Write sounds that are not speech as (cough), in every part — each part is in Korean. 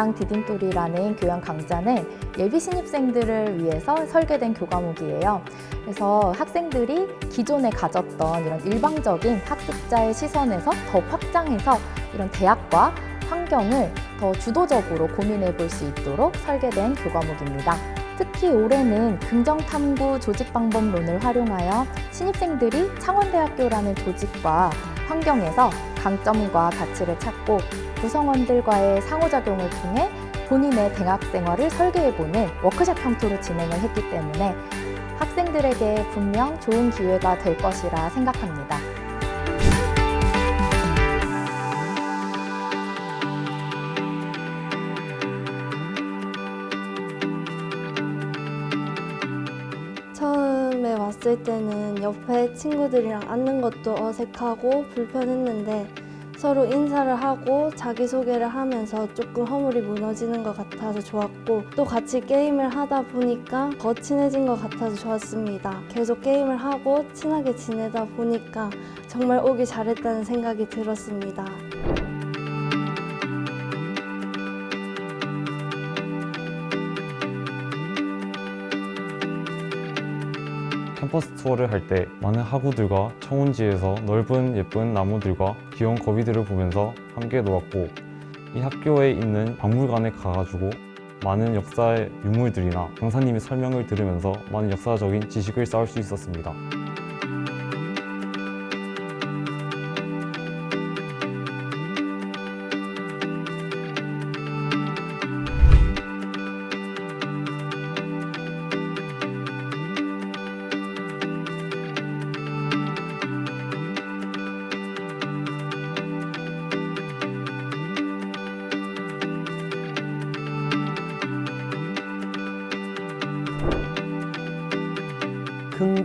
동양 디딤돌이라는 교양 강좌는 예비 신입생들을 위해서 설계된 교과목이에요. 그래서 학생들이 기존에 가졌던 이런 일방적인 학습자의 시선에서 더 확장해서 이런 대학과 환경을 더 주도적으로 고민해 볼 수 있도록 설계된 교과목입니다. 특히 올해는 긍정탐구 조직방법론을 활용하여 신입생들이 창원대학교라는 조직과 환경에서 강점과 가치를 찾고 구성원들과의 상호작용을 통해 본인의 대학 생활을 설계해보는 워크숍 형태로 진행을 했기 때문에 학생들에게 분명 좋은 기회가 될 것이라 생각합니다. 왔을 때는 옆에 친구들이랑 앉는 것도 어색하고 불편했는데 서로 인사를 하고 자기소개를 하면서 조금 허물이 무너지는 것 같아서 좋았고 또 같이 게임을 하다 보니까 더 친해진 것 같아서 좋았습니다. 계속 게임을 하고 친하게 지내다 보니까 정말 오기 잘했다는 생각이 들었습니다. 캠퍼스 투어를 할 때 많은 학우들과 청운지에서 넓은 예쁜 나무들과 귀여운 거위들을 보면서 함께 놀았고 이 학교에 있는 박물관에 가가지고 많은 역사의 유물들이나 강사님의 설명을 들으면서 많은 역사적인 지식을 쌓을 수 있었습니다.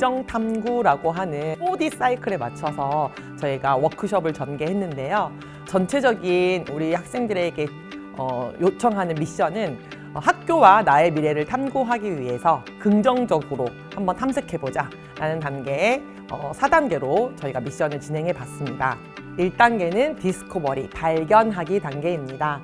긍정 탐구라고 하는 4D 사이클에 맞춰서 저희가 워크숍을 전개했는데요. 전체적인 우리 학생들에게 어, 요청하는 미션은 어, 학교와 나의 미래를 탐구하기 위해서 긍정적으로 한번 탐색해보자 라는 단계의 어, 4단계로 저희가 미션을 진행해 봤습니다. 1단계는 디스코버리, 발견하기 단계입니다.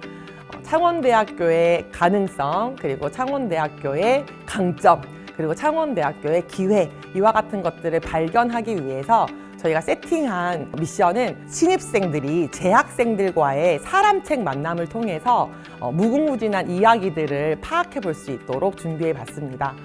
어, 창원대학교의 가능성, 그리고 창원대학교의 강점, 그리고 창원대학교의 기회, 이와 같은 것들을 발견하기 위해서 저희가 세팅한 미션은 신입생들이 재학생들과의 사람책 만남을 통해서 어, 무궁무진한 이야기들을 파악해 볼 수 있도록 준비해 봤습니다.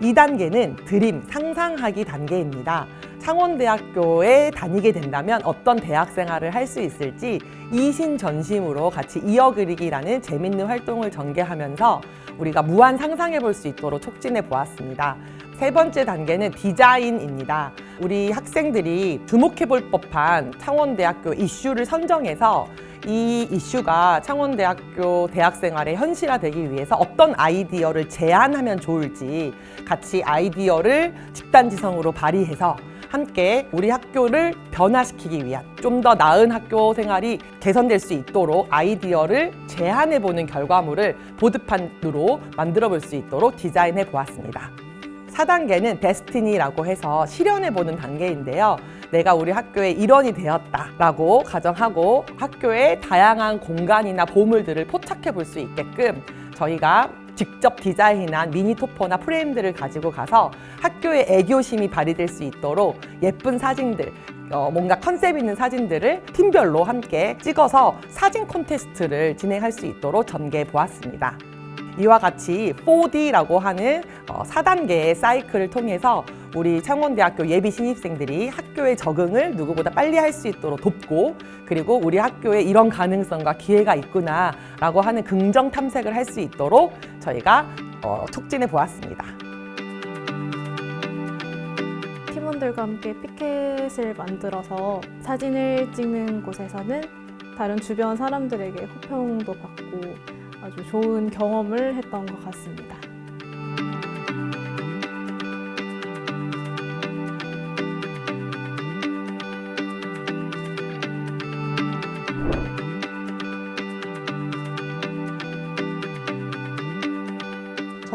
2단계는 드림, 상상하기 단계입니다. 창원대학교에 다니게 된다면 어떤 대학 생활을 할 수 있을지 이신전심으로 같이 이어그리기라는 재밌는 활동을 전개하면서 우리가 무한 상상해 볼 수 있도록 촉진해 보았습니다. 세 번째 단계는 디자인입니다. 우리 학생들이 주목해 볼 법한 창원대학교 이슈를 선정해서 이 이슈가 창원대학교 대학생활에 현실화되기 위해서 어떤 아이디어를 제안하면 좋을지 같이 아이디어를 집단지성으로 발휘해서 함께 우리 학교를 변화시키기 위한 좀 더 나은 학교 생활이 개선될 수 있도록 아이디어를 제안해 보는 결과물을 보드판으로 만들어 볼 수 있도록 디자인해 보았습니다. 4단계는 데스티니라고 해서 실현해 보는 단계인데요. 내가 우리 학교의 일원이 되었다라고 가정하고 학교의 다양한 공간이나 보물들을 포착해 볼 수 있게끔 저희가 직접 디자인한 미니 토퍼나 프레임들을 가지고 가서 학교의 애교심이 발휘될 수 있도록 예쁜 사진들, 어, 뭔가 컨셉 있는 사진들을 팀별로 함께 찍어서 사진 콘테스트를 진행할 수 있도록 전개해 보았습니다. 이와 같이 4D라고 하는 어, 4단계의 사이클을 통해서 우리 창원대학교 예비 신입생들이 학교에 적응을 누구보다 빨리 할 수 있도록 돕고 그리고 우리 학교에 이런 가능성과 기회가 있구나라고 하는 긍정 탐색을 할 수 있도록 저희가 어, 촉진해 보았습니다. 팀원들과 함께 피켓을 만들어서 사진을 찍는 곳에서는 다른 주변 사람들에게 호평도 받고 아주 좋은 경험을 했던 것 같습니다.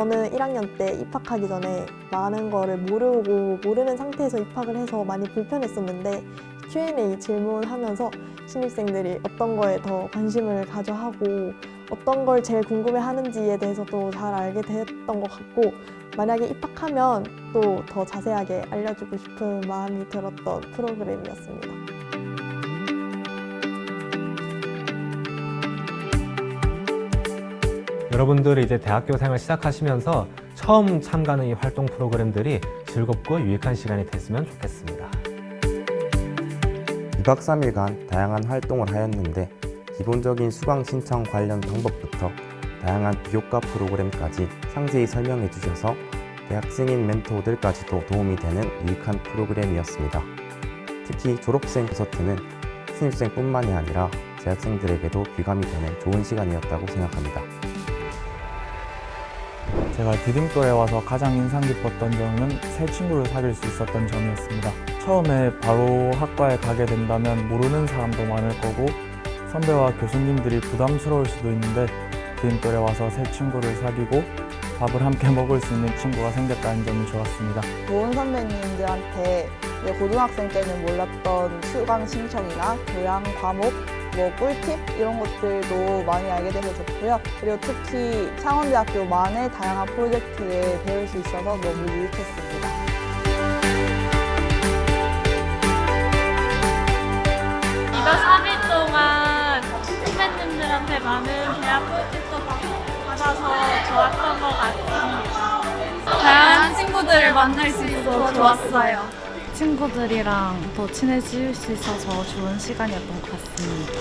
저는 1학년 때 입학하기 전에 많은 거를 모르고 모르는 상태에서 입학을 해서 많이 불편했었는데 Q&A 질문하면서 신입생들이 어떤 거에 더 관심을 가져 하고 어떤 걸 제일 궁금해 하는지에 대해서도 잘 알게 됐던 것 같고 만약에 입학하면 또 더 자세하게 알려주고 싶은 마음이 들었던 프로그램이었습니다. 여러분들이 이제 대학교 생활 시작하시면서 처음 참가하는 이 활동 프로그램들이 즐겁고 유익한 시간이 됐으면 좋겠습니다. 2박 3일간 다양한 활동을 하였는데 기본적인 수강 신청 관련 방법부터 다양한 비교과 프로그램까지 상세히 설명해 주셔서 대학생인 멘토들까지도 도움이 되는 유익한 프로그램이었습니다. 특히 졸업생 콘서트는 신입생뿐만이 아니라 재학생들에게도 귀감이 되는 좋은 시간이었다고 생각합니다. 제가 디딤돌에 와서 가장 인상 깊었던 점은 새 친구를 사귈 수 있었던 점이었습니다. 처음에 바로 학과에 가게 된다면 모르는 사람도 많을 거고 선배와 교수님들이 부담스러울 수도 있는데 디딤돌에 와서 새 친구를 사귀고 밥을 함께 (laughs) 먹을 수 있는 친구가 생겼다는 점이 좋았습니다. 좋은 선배님들한테 고등학생 때는 몰랐던 수강 신청이나 교양 과목, 뭐 꿀팁 이런 것들도 많이 알게 돼서 좋고요. 그리고 특히 창원대학교만의 다양한 프로젝트에 배울 수 있어서 너무 유익했습니다. 2박 3일 동안 선배님들한테 많은 대학 꿀팁도 받아서 좋았던 것 같습니다. 다양한 친구들을 만날 수 있어서 좋았어요. 친구들이랑 더 친해질 수 있어서 좋은 시간이었던 것 같습니다.